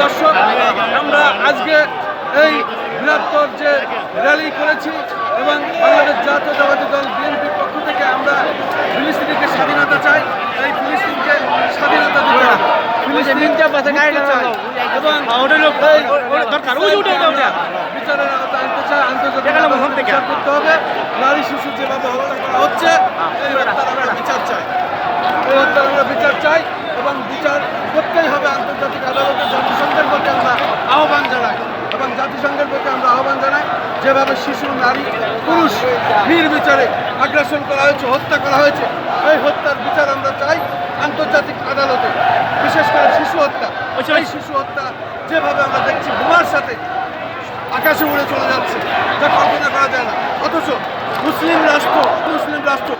দর্শক আমরা আজকে এই বৃহত্তর যে র্যালি করেছি এবং বাংলাদেশ জাতীয়তাবাদী দল বিএনপির পক্ষ থেকে আমরা ফিলিস্তিনিকে স্বাধীনতা চাই এই ফিলিস্তিনকে স্বাধীনতা দিতে হবে ফিলিস্তিন মিনটা পাশে গাড়িটা চাই। এবং। বিচারের আওতায় ওখান আদালতে থেকে। করতে হবে। নারী শিশু যেভাবে হত্যা করা হচ্ছে এই হত্যার আমরা বিচার চাই। এই হত্যার আমরা বিচার চাই এবং বিচার করতেই হবে আন্তর্জাতিক আদালতে জাতিসংঘের প্রতি আমরা আহ্বান জানাই এবং জাতিসংঘের প্রতি আমরা আহ্বান জানাই যেভাবে শিশু নারী পুরুষ নির্বিচারে আগ্রাসন করা হয়েছে হত্যা করা হয়েছে এই হত্যার বিচার আমরা চাই আন্তর্জাতিক আদালতে। বিশেষ করে শিশু হত্যা। এই শিশু হত্যা যেভাবে আমরা দেখছি বোমার সাথে আকাশে উড়ে চলে যাচ্ছে। যা কল্পনা করা যায় না। অথচ মুসলিম রাষ্ট্র মুসলিম